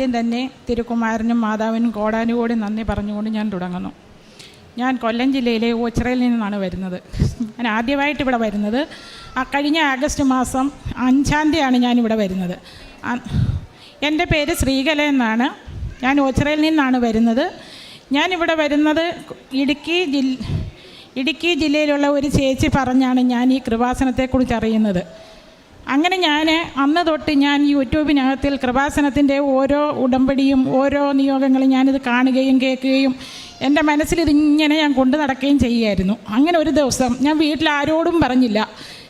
ആദ്യം തന്നെ തിരുക്കുമാരനും മാതാവിനും കോടാനുകോടി നന്ദി പറഞ്ഞുകൊണ്ട് ഞാൻ തുടങ്ങുന്നു. ഞാൻ കൊല്ലം ജില്ലയിലെ ഓച്ചിറയിൽ നിന്നാണ് വരുന്നത്. ഞാൻ ആദ്യമായിട്ട് ഇവിടെ വരുന്നത്. ആ കഴിഞ്ഞ ആഗസ്റ്റ് മാസം അഞ്ചാം തീയതിയാണ് ഞാനിവിടെ വരുന്നത്. എന്റെ പേര് ശ്രീകല എന്നാണ്. ഞാൻ ഓച്ചിറയിൽ നിന്നാണ് വരുന്നത്. ഞാനിവിടെ വരുന്നത് ഇടുക്കി ജില്ല ഇടുക്കി ജില്ലയിലുള്ള ഒരു ചേച്ചി പറഞ്ഞാണ് ഞാൻ ഈ കൃപാസനത്തെക്കുറിച്ച് അറിയുന്നത്. അങ്ങനെ ഞാൻ അന്ന് തൊട്ട് ഞാൻ യൂട്യൂബിനകത്തിൽ കൃപാസനത്തിന്റെ ഓരോ ഉടമ്പടിയും ഓരോ നിയോഗങ്ങളും ഞാനിത് കാണുകയും കേൾക്കുകയും എന്റെ മനസ്സിൽ ഇതിങ്ങനെ ഞാൻ കൊണ്ടു നടക്കുകയും ചെയ്യുമായിരുന്നു അങ്ങനെ ഒരു ദിവസം ഞാൻ വീട്ടിൽ ആരോടും പറഞ്ഞില്ല.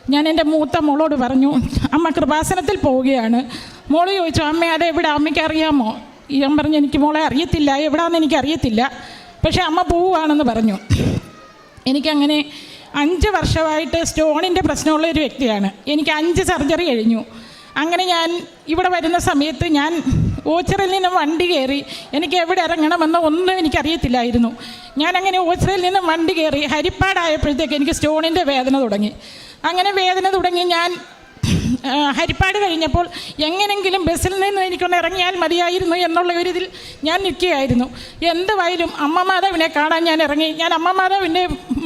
ഞാൻ എന്റെ മൂത്ത മോളോട് പറഞ്ഞു അമ്മ കൃപാസനത്തിൽ പോവുകയാണ്. മോൾ ചോദിച്ചു അമ്മ അത് എവിടെ? അമ്മയ്ക്ക് അറിയാമോ? ഞാൻ പറഞ്ഞു എനിക്ക് മോളെ അറിയത്തില്ല. എനിക്ക് അറിയത്തില്ല പക്ഷേ അമ്മ പോവുകയാണെന്ന് പറഞ്ഞു. എനിക്കങ്ങനെ അഞ്ച് വർഷമായിട്ട് സ്റ്റോണിന്റെ പ്രശ്നമുള്ള ഒരു വ്യക്തിയാണ്. എനിക്ക് അഞ്ച് സർജറി കഴിഞ്ഞു. അങ്ങനെ ഞാൻ ഇവിടെ വരുന്ന സമയത്ത് ഞാൻ ഓച്ചറിൽ നിന്നും വണ്ടി കയറി എനിക്ക് എവിടെ ഇറങ്ങണമെന്ന് ഒന്നും എനിക്കറിയത്തില്ലായിരുന്നു. ഞാൻ അങ്ങനെ ഓച്ചറിൽ നിന്ന് വണ്ടി കയറി ഹരിപ്പാടായപ്പോഴത്തേക്ക് എനിക്ക് സ്റ്റോണിന്റെ വേദന തുടങ്ങി. അങ്ങനെ വേദന തുടങ്ങി ഞാൻ ഹരിപ്പാട് കഴിഞ്ഞപ്പോൾ എങ്ങനെങ്കിലും ബസ്സിൽ നിന്ന് എനിക്കൊന്ന് ഇറങ്ങിയാൽ മതിയായിരുന്നു എന്നുള്ള ഒരു ഇതിൽ ഞാൻ നിൽക്കുകയായിരുന്നു. എന്തുവായാലും അമ്മ മാതാവിനെ കാണാൻ ഞാൻ ഇറങ്ങി. ഞാൻ അമ്മ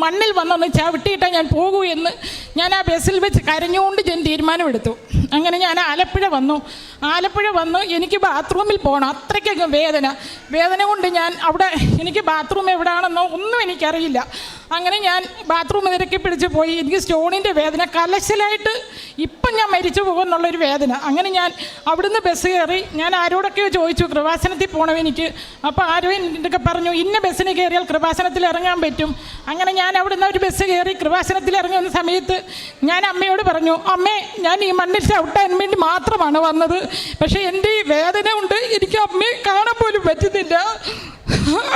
മണ്ണിൽ വന്നൊന്ന് ചവിട്ടിയിട്ടാൽ ഞാൻ പോകൂ എന്ന് ഞാൻ ആ ബസ്സിൽ വെച്ച് കരഞ്ഞുകൊണ്ട് ഞാൻ തീരുമാനമെടുത്തു. അങ്ങനെ ഞാൻ ആലപ്പുഴ വന്നു. ആലപ്പുഴ വന്നു എനിക്ക് ബാത്റൂമിൽ പോകണം അത്രയ്ക്കങ്ങ് വേദന. വേദന കൊണ്ട് ഞാൻ അവിടെ എനിക്ക് ബാത്റൂം എവിടെയാണെന്നോ ഒന്നും എനിക്കറിയില്ല. അങ്ങനെ ഞാൻ ബാത്റൂം നിരക്കി പിടിച്ച് പോയി. എനിക്ക് സ്റ്റോണിന്റെ വേദന കലശലായിട്ട് ഇപ്പം ഞാൻ മരിച്ചു പോകുമെന്നുള്ളൊരു വേദന. അങ്ങനെ ഞാൻ അവിടുന്ന് ബസ് കയറി ഞാൻ ആരോടൊക്കെയോ ചോദിച്ചു കൃപാസനത്തിൽ പോകണം എനിക്ക്. അപ്പോൾ ആരോ എന്നൊക്കെ പറഞ്ഞു ഇന്ന ബസ്സിന് കയറിയാൽ കൃപാസനത്തിൽ ഇറങ്ങാൻ പറ്റും. അങ്ങനെ ഞാൻ അവിടുന്ന് ഒരു ബസ് കയറി കൃപാസനത്തിൽ ഇറങ്ങുന്ന സമയത്ത് ഞാൻ അമ്മയോട് പറഞ്ഞു അമ്മേ ഞാൻ ഈ മണ്ണിൽ ചവിട്ടാൻ വേണ്ടി മാത്രമാണ് വന്നത്. പക്ഷേ എന്റെ ഈ വേദന ഉണ്ട് എനിക്ക് അമ്മയെ കാണാൻ പോലും പറ്റുന്നില്ല.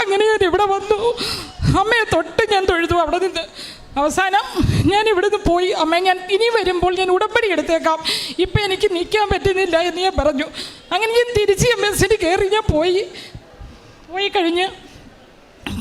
അങ്ങനെ ഞാൻ ഇവിടെ വന്നു. അമ്മയെ തൊട്ട് ഞാൻ തൊഴുതു അവിടെ നിന്ന്. അവസാനം ഞാൻ ഇവിടുന്ന് പോയി. അമ്മ ഞാൻ ഇനി വരുമ്പോൾ ഞാൻ ഉടമ്പടി എടുത്തേക്കാം. ഇപ്പം എനിക്ക് നിൽക്കാൻ പറ്റുന്നില്ല എന്ന് ഞാൻ പറഞ്ഞു. അങ്ങനെ ഞാൻ തിരിച്ച് എസ് കയറി. ഞാൻ പോയി. പോയി കഴിഞ്ഞ്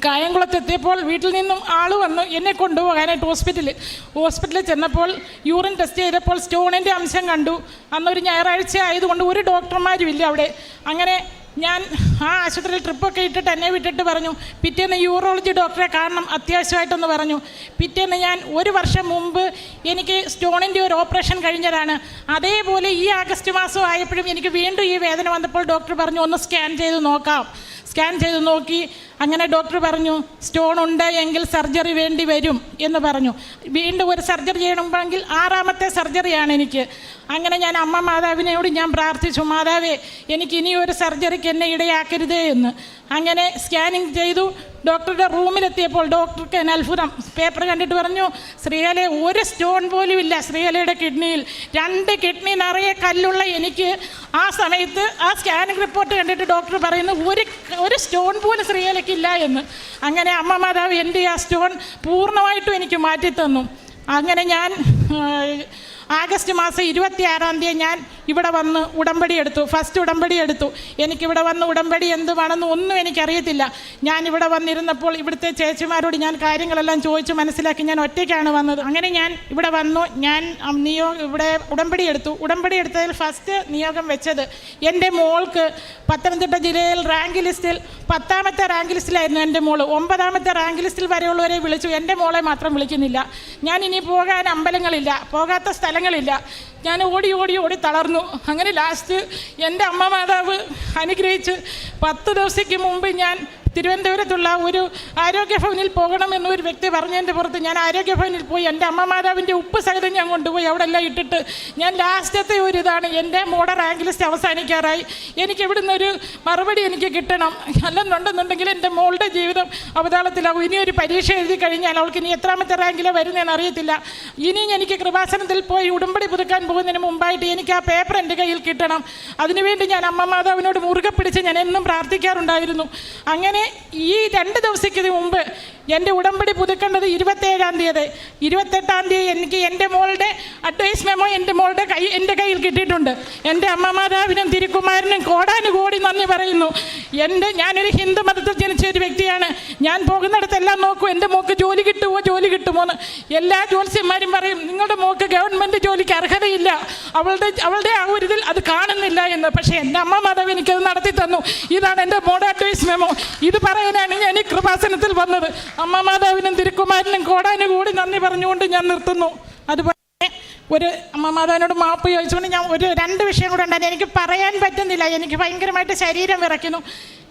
കായംകുളത്തെത്തിയപ്പോൾ വീട്ടിൽ നിന്നും ആൾ വന്നു എന്നെ കൊണ്ടുപോകാനായിട്ട് ഹോസ്പിറ്റലിൽ ഹോസ്പിറ്റലിൽ ചെന്നപ്പോൾ യൂറിൻ ടെസ്റ്റ് ചെയ്തപ്പോൾ സ്റ്റോണിന്റെ അംശം കണ്ടു. അന്നൊരു ഞായറാഴ്ച ആയതുകൊണ്ട് ഒരു ഡോക്ടർമാരും ഇല്ല അവിടെ. അങ്ങനെ ഞാൻ ആ ആശുപത്രിയിൽ ട്രിപ്പൊക്കെ ഇട്ടിട്ട് എന്നെ വിട്ടിട്ട് പറഞ്ഞു പിറ്റേന്ന് യൂറോളജി ഡോക്ടറെ കാണണം അത്യാവശ്യമായിട്ടൊന്ന് പറഞ്ഞു. പിറ്റേന്ന് ഞാൻ ഒരു വർഷം മുമ്പ് എനിക്ക് സ്റ്റോണിന്റെ ഒരു ഓപ്പറേഷൻ കഴിഞ്ഞതാണ്. അതേപോലെ ഈ ആഗസ്റ്റ് മാസം ആയപ്പോഴും എനിക്ക് വീണ്ടും ഈ വേദന വന്നപ്പോൾ ഡോക്ടർ പറഞ്ഞു ഒന്ന് സ്കാൻ ചെയ്ത് നോക്കാം. സ്കാൻ ചെയ്ത് നോക്കി അങ്ങനെ ഡോക്ടർ പറഞ്ഞു സ്റ്റോൺ ഉണ്ട് എങ്കിൽ സർജറി വേണ്ടി വരും എന്ന് പറഞ്ഞു. വീണ്ടും ഒരു സർജറി ചെയ്യണമെങ്കിൽ ആറാമത്തെ സർജറിയാണ് എനിക്ക്. അങ്ങനെ ഞാൻ അമ്മ മാതാവിനോട് ഞാൻ പ്രാർത്ഥിച്ചു മാതാവേ എനിക്ക് ഇനി ഒരു സർജറിക്ക് എന്നെ ഇടയാക്കരുതേ എന്ന്. അങ്ങനെ സ്കാനിങ് ചെയ്തു. ഡോക്ടറുടെ റൂമിലെത്തിയപ്പോൾ ഡോക്ടർക്ക് എന്നെ അത്ഭുതം. പേപ്പർ കണ്ടിട്ട് പറഞ്ഞു ശ്രീഹല ഒരു സ്റ്റോൺ പോലും ഇല്ല ശ്രീഹലയുടെ കിഡ്നിയിൽ. രണ്ട് കിഡ്നി നിറയെ കല്ലുള്ള എനിക്ക്. ആ സമയത്ത് ആ സ്കാനിങ് റിപ്പോർട്ട് കണ്ടിട്ട് ഡോക്ടർ പറയുന്നു ഒരു ഒരു സ്റ്റോൺ പോലും ശ്രീഹലയ്ക്കില്ല എന്ന്. അങ്ങനെ അമ്മ മാതാവ് എന്റെ ആ സ്റ്റോൺ പൂർണമായിട്ടും എനിക്ക് മാറ്റിത്തന്നു. അങ്ങനെ ഞാൻ ആഗസ്റ്റ് മാസം ഇരുപത്തി ആറാം തീയതി ഞാൻ ഇവിടെ വന്ന് ഉടമ്പടി എടുത്തു. ഫസ്റ്റ് ഉടമ്പടി എടുത്തു. എനിക്കിവിടെ വന്ന് ഉടമ്പടി എന്തുവാണെന്ന് ഒന്നും എനിക്കറിയത്തില്ല. ഞാൻ ഇവിടെ വന്നിരുന്നപ്പോൾ ഇവിടുത്തെ ചേച്ചിമാരോട് ഞാൻ കാര്യങ്ങളെല്ലാം ചോദിച്ച് മനസ്സിലാക്കി ഞാൻ ഒറ്റയ്ക്കാണ് വന്നത്. അങ്ങനെ ഞാൻ ഇവിടെ വന്നു. ഞാൻ നിയോ ഇവിടെ ഉടമ്പടി എടുത്തു. ഉടമ്പടി എടുത്തതിൽ ഫസ്റ്റ് നിയോഗം വെച്ചത് എന്റെ മോൾക്ക് പത്തനംതിട്ട ജില്ലയിൽ റാങ്ക് ലിസ്റ്റിൽ പത്താമത്തെ റാങ്ക് ലിസ്റ്റിലായിരുന്നു എന്റെ മോൾ ഒമ്പതാമത്തെ റാങ്ക് ലിസ്റ്റിൽ വരെയുള്ളവരെ വിളിച്ചു. എന്റെ മോളെ മാത്രം വിളിക്കുന്നില്ല. ഞാൻ ഇനി പോകാൻ അമ്പലങ്ങളില്ല. പോകാത്ത സ്ഥലങ്ങളില്ല. ഞാൻ ഓടി ഓടി ഓടി തളർന്നു. അങ്ങനെ ലാസ്റ്റ് എന്റെ അമ്മ മാതാവ് അനുഗ്രഹിച്ച് പത്ത് ദിവസത്തേക്ക് മുമ്പ് ഞാൻ തിരുവനന്തപുരത്തുള്ള ഒരു ആരോഗ്യഭവനിൽ പോകണമെന്ന് ഒരു വ്യക്തി പറഞ്ഞതിന്റെ പുറത്ത് ഞാൻ ആരോഗ്യഭവനിൽ പോയി. എന്റെ അമ്മ മാതാവിന്റെ ഉപ്പ് സഹിതം ഞാൻ കൊണ്ടുപോയി. അവിടെ എല്ലാം ഇട്ടിട്ട് ഞാൻ ലാസ്റ്റത്തെ ഒരു ഇതാണ് എന്റെ മോഡ റാങ്ക് ലിസ്റ്റ് അവസാനിക്കാറായി. എനിക്ക് ഇവിടുന്ന് ഒരു മറുപടി എനിക്ക് കിട്ടണം. അല്ലെന്നുണ്ടെന്നുണ്ടെങ്കിൽ എന്റെ മോളുടെ ജീവിതം അവതാളത്തിലാവും ഇനി ഒരു പരീക്ഷ എഴുതി കഴിഞ്ഞാൽ അവൾക്ക് ഇനി എത്രാമത്തെ റാങ്കിലോ വരുന്നതെന്ന് അറിയത്തില്ല. ഇനിയും എനിക്ക് കൃപാസനത്തിൽ പോയി ഉടമ്പടി പുതുക്കാൻ പോകുന്നതിന് മുമ്പായിട്ട് എനിക്ക് ആ പേപ്പർ എന്റെ കയ്യിൽ കിട്ടണം. അതിനുവേണ്ടി ഞാൻ അമ്മ മാതാവിനോട് മുറുകെ പിടിച്ച് ഞാൻ എന്നും പ്രാർത്ഥിക്കാറുണ്ടായിരുന്നു. അങ്ങനെ ഈ രണ്ട് ദിവസത്തിന് മുമ്പ് എന്റെ ഉടമ്പടി പുതുക്കേണ്ടത് ഇരുപത്തേഴാം തീയതി. ഇരുപത്തെട്ടാം തീയതി എനിക്ക് എന്റെ മോളുടെ അഡ്വൈസ് മെമ്മോ എന്റെ മോളുടെ കൈ എന്റെ കയ്യിൽ കിട്ടിയിട്ടുണ്ട്. എന്റെ അമ്മ മാതാവിനും തിരുക്കുമാരനും കോടാനുകോടി നന്ദി പറയുന്നു. എന്റെ ഞാനൊരു ഹിന്ദു മതത്തിൽ ജനിച്ച ഒരു വ്യക്തിയാണ്. ഞാൻ പോകുന്നിടത്തെല്ലാം നോക്കും. എന്റെ മോക്ക് ജോലി കിട്ടുമോ ജോലി കിട്ടുമോ എന്ന് എല്ലാ ജോത്സ്യന്മാരും പറയും നിങ്ങളുടെ മോക്ക് ഗവൺമെന്റ് ജോലിക്ക് അർഹതയില്ല. അവളുടെ അവളുടെ ആ ഒരു ഇതിൽ അത് കാണുന്നില്ല എന്ന്. പക്ഷേ എന്റെ അമ്മ മാതാവ് എനിക്കത് നടത്തി തന്നു ഇതാണ് എന്റെ മോഡ് അഡ്വൈസ് മെമ്മോ ഇത് പറയാനാണ് ഞാൻ ഈ കൃപാസനത്തിൽ വന്നത്. അമ്മ മാതാവിനും തിരുക്കുമാരനും കോടാനുകൂടി നന്ദി പറഞ്ഞുകൊണ്ട് ഞാൻ നിർത്തുന്നു. അതുപോലെ ഒരു അമ്മ മാതാവിനോട് മാപ്പ് ചോദിച്ചുകൊണ്ട് ഞാൻ ഒരു രണ്ട് വിഷയം കൂടെ ഉണ്ടായിരുന്നു. എനിക്ക് പറയാൻ പറ്റുന്നില്ല. എനിക്ക് ഭയങ്കരമായിട്ട് ശരീരം വിറയ്ക്കുന്നു.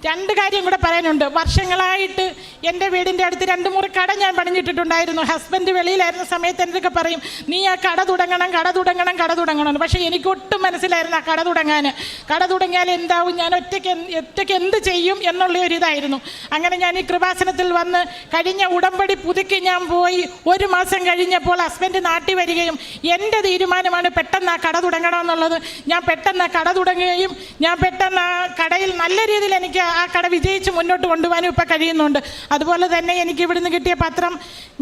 രണ്ട് കാര്യം കൂടെ പറയാനുണ്ട്. വർഷങ്ങളായിട്ട് എന്റെ വീടിന്റെ അടുത്ത് രണ്ട് മുറി കട ഞാൻ പണിഞ്ഞിട്ടിട്ടുണ്ടായിരുന്നു. ഹസ്ബൻഡ് വെളിയിലായിരുന്ന സമയത്ത് എന്തൊക്കെ പറയും നീ ആ കട തുടങ്ങണം കട തുടങ്ങണം കട തുടങ്ങണം. പക്ഷേ എനിക്ക് ഒട്ടും മനസ്സിലായിരുന്നു ആ കട തുടങ്ങാൻ കട തുടങ്ങിയാൽ എന്താവും? ഞാൻ ഒറ്റയ്ക്ക് ഒറ്റയ്ക്ക് എന്ത് ചെയ്യും എന്നുള്ള ഒരു ഇതായിരുന്നു. അങ്ങനെ ഞാൻ ഈ കൃപാസനത്തിൽ വന്ന് കഴിഞ്ഞ ഉടമ്പടി പുതുക്കി ഞാൻ പോയി. ഒരു മാസം കഴിഞ്ഞപ്പോൾ ഹസ്ബൻഡ് നാട്ടിൽ വരികയും എന്റെ തീരുമാനമാണ് പെട്ടെന്ന് ആ കട തുടങ്ങണമെന്നുള്ളത് ഞാൻ പെട്ടെന്ന് കട തുടങ്ങുകയും ഞാൻ പെട്ടെന്ന് ആ കടയിൽ നല്ല രീതിയിൽ എനിക്ക് ആ കട വിജയിച്ച് മുന്നോട്ട് കൊണ്ടുപോകാനും ഇപ്പം കഴിയുന്നുണ്ട്. അതുപോലെ തന്നെ എനിക്ക് ഇവിടുന്ന് കിട്ടിയ പത്രം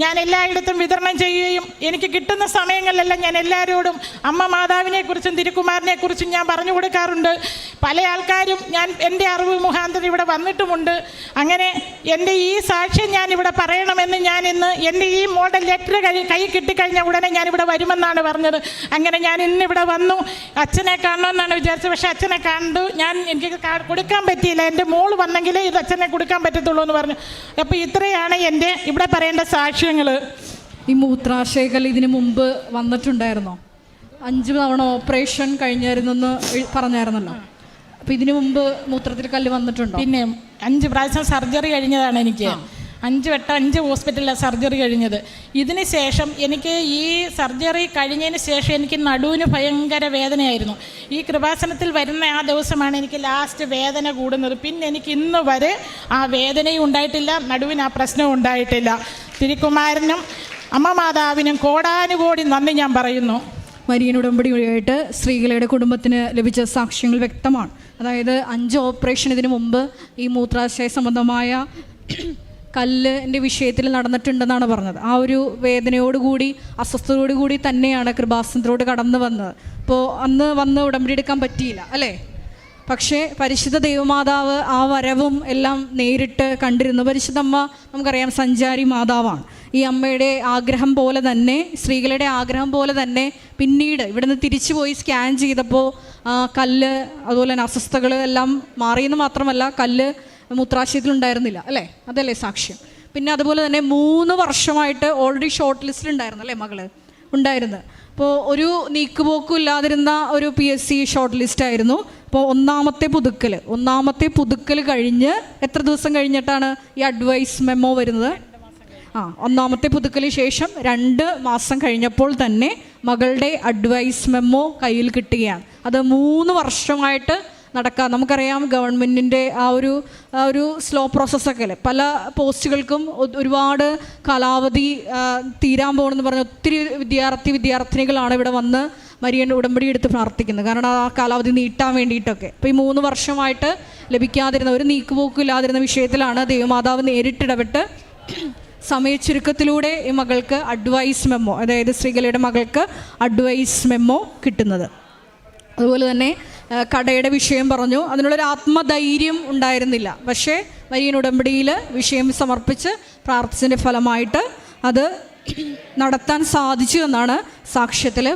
ഞാൻ എല്ലായിടത്തും വിതരണം ചെയ്യുകയും എനിക്ക് കിട്ടുന്ന സമയങ്ങളിലെല്ലാം ഞാൻ എല്ലാവരോടും അമ്മ മാതാവിനെ കുറിച്ചും തിരുക്കുമാരനെ കുറിച്ചും ഞാൻ പറഞ്ഞു കൊടുക്കാറുണ്ട്. പല ആൾക്കാരും ഞാൻ എന്റെ അറിവ് മുഖാന്തരം ഇവിടെ വന്നിട്ടുമുണ്ട്. അങ്ങനെ എന്റെ ഈ സാക്ഷ്യം ഞാൻ ഇവിടെ പറയണമെന്ന് ഞാൻ ഇന്ന് എന്റെ ഈ മോഡൽ ലെറ്റർ കൈ കൈ കിട്ടിക്കഴിഞ്ഞ ഉടനെ ഞാൻ ഇവിടെ വരുമെന്നാണ് പറഞ്ഞത്. അങ്ങനെ ഞാൻ ഇന്ന് ഇവിടെ വന്നു. അച്ഛനെ കാണണമെന്നാണ് വിചാരിച്ചത്. പക്ഷേ അച്ഛനെ കണ്ടു. ഞാൻ എനിക്ക് കൊടുക്കാൻ പറ്റിയില്ല. എന്റെ മോൾ വന്നെങ്കിലേ ഇത് അച്ഛനെ കൊടുക്കാൻ പറ്റത്തുള്ളൂ എന്ന് പറഞ്ഞു. അപ്പോൾ ഇത്രയാണ് എന്റെ ഇവിടെ പറയേണ്ട സാക്ഷ്യങ്ങൾ. ഈ മൂത്രാശയകൾ ഇതിനു മുമ്പ് വന്നിട്ടുണ്ടായിരുന്നോ? അഞ്ച് തവണ ഓപ്പറേഷൻ കഴിഞ്ഞായിരുന്നെന്ന് എന്ന് പറഞ്ഞായിരുന്നല്ലോ. അപ്പൊ ഇതിനു മുമ്പ് മൂത്രത്തിൽ കല്ല് വന്നിട്ടുണ്ടോ? പിന്നെ അഞ്ച് പ്രാവശ്യം സർജറി കഴിഞ്ഞതാണ് എനിക്ക്. അഞ്ച് വട്ടം അഞ്ച് ഹോസ്പിറ്റലിലാണ് സർജറി കഴിഞ്ഞത്. ഇതിന് ശേഷം എനിക്ക് ഈ സർജറി കഴിഞ്ഞതിന് ശേഷം എനിക്ക് നടുവിന് ഭയങ്കര വേദനയായിരുന്നു. ഈ കൃപാസനത്തിൽ വരുന്ന ആ ദിവസമാണ് എനിക്ക് ലാസ്റ്റ് വേദന കൂടുന്നത്. പിന്നെ എനിക്ക് ഇന്ന് വരെ ആ വേദനയും ഉണ്ടായിട്ടില്ല നടുവിന് ആ പ്രശ്നവും ഉണ്ടായിട്ടില്ല. തിരുക്കുമാരനും അമ്മ മാതാവിനും കോടാനുകോടി നന്ദി ഞാൻ പറയുന്നു. മരിയൻ ഉടമ്പടി വഴിയായിട്ട് സ്ത്രീകളുടെ കുടുംബത്തിന് ലഭിച്ച സാക്ഷ്യങ്ങൾ വ്യക്തമാണ്. അതായത് അഞ്ച് ഓപ്പറേഷൻ ഇതിനു മുമ്പ് ഈ മൂത്രാശയ സംബന്ധമായ കല്ലിന്റെ വിഷയത്തിൽ നടന്നിട്ടുണ്ടെന്നാണ് പറഞ്ഞത്. ആ ഒരു വേദനയോടുകൂടി അസ്വസ്ഥതയോടുകൂടി തന്നെയാണ് കൃപാസനത്തിലോട് കടന്നു വന്നത്. അപ്പോൾ അന്ന് വന്ന് ഉടമ്പടി എടുക്കാൻ പറ്റിയില്ല അല്ലേ? പക്ഷേ പരിശുദ്ധ ദൈവമാതാവ് ആ വരവും എല്ലാം നേരിട്ട് കണ്ടിരുന്നു. പരിശുദ്ധമ്മ നമുക്കറിയാം സഞ്ചാരി മാതാവാണ്. ഈ അമ്മയുടെ ആഗ്രഹം പോലെ തന്നെ സ്ത്രീകളുടെ ആഗ്രഹം പോലെ തന്നെ പിന്നീട് ഇവിടുന്ന് തിരിച്ചു പോയി സ്കാൻ ചെയ്തപ്പോൾ കല്ല് അതുപോലെ തന്നെ അസ്വസ്ഥകൾ എല്ലാം മാറിയെന്ന് മാത്രമല്ല കല്ല് മൂത്രാശയത്തിലുണ്ടായിരുന്നില്ല അല്ലേ? അതല്ലേ സാക്ഷ്യം. പിന്നെ അതുപോലെ തന്നെ മൂന്ന് വർഷമായിട്ട് ഓൾറെഡി ഷോർട്ട് ലിസ്റ്റിൽ ഉണ്ടായിരുന്നു അല്ലേ മകൾ? ഉണ്ടായിരുന്നു അപ്പോൾ ഒരു നീക്കുപോക്കും ഇല്ലാതിരുന്ന ഒരു P S C short list ആയിരുന്നു. അപ്പോൾ ഒന്നാമത്തെ പുതുക്കൽ ഒന്നാമത്തെ പുതുക്കൽ കഴിഞ്ഞ് എത്ര ദിവസം കഴിഞ്ഞിട്ടാണ് ഈ അഡ്വൈസ് മെമ്മോ വരുന്നത്? ആ ഒന്നാമത്തെ പുതുക്കലിന് ശേഷം രണ്ട് മാസം കഴിഞ്ഞപ്പോൾ തന്നെ മകളുടെ അഡ്വൈസ് മെമ്മോ കയ്യിൽ കിട്ടുകയാണ്. അത് മൂന്ന് വർഷമായിട്ട് നടക്കാം. നമുക്കറിയാം ഗവൺമെന്റിന്റെ ആ ഒരു ഒരു സ്ലോ പ്രോസസ്സൊക്കെ അല്ലേ? പല പോസ്റ്റുകൾക്കും ഒരുപാട് കാലാവധി തീരാൻ പോകണമെന്ന് പറഞ്ഞ ഒത്തിരി വിദ്യാർത്ഥി വിദ്യാർത്ഥിനികളാണ് ഇവിടെ വന്ന് മരിയൻ ഉടമ്പടി എടുത്ത് പ്രാർത്ഥിക്കുന്നത്. കാരണം ആ കാലാവധി നീട്ടാൻ വേണ്ടിയിട്ടൊക്കെ. അപ്പോൾ ഈ മൂന്ന് വർഷമായിട്ട് ലഭിക്കാതിരുന്ന ഒരു നീക്കുപോക്കില്ലാതിരുന്ന വിഷയത്തിലാണ് ദൈവമാതാവ് നേരിട്ടിടപെട്ട് സമയച്ചുരുക്കത്തിലൂടെ ഈ മകൾക്ക് അഡ്വൈസ് മെമ്മോ അതായത് ശ്രീകലയുടെ മകൾക്ക് അഡ്വൈസ് മെമ്മോ കിട്ടുന്നത്. അതുപോലെ തന്നെ കടയുടെ വിഷയം പറഞ്ഞു. അതിനുള്ളൊരു ആത്മധൈര്യം ഉണ്ടായിരുന്നില്ല. പക്ഷേ മരിയൻ ഉടമ്പടിയിൽ വിഷയം സമർപ്പിച്ച് പ്രാർത്ഥിച്ചതിന്റെ ഫലമായിട്ട് അത് നടത്താൻ സാധിച്ചു എന്നാണ് സാക്ഷ്യത്തിൽ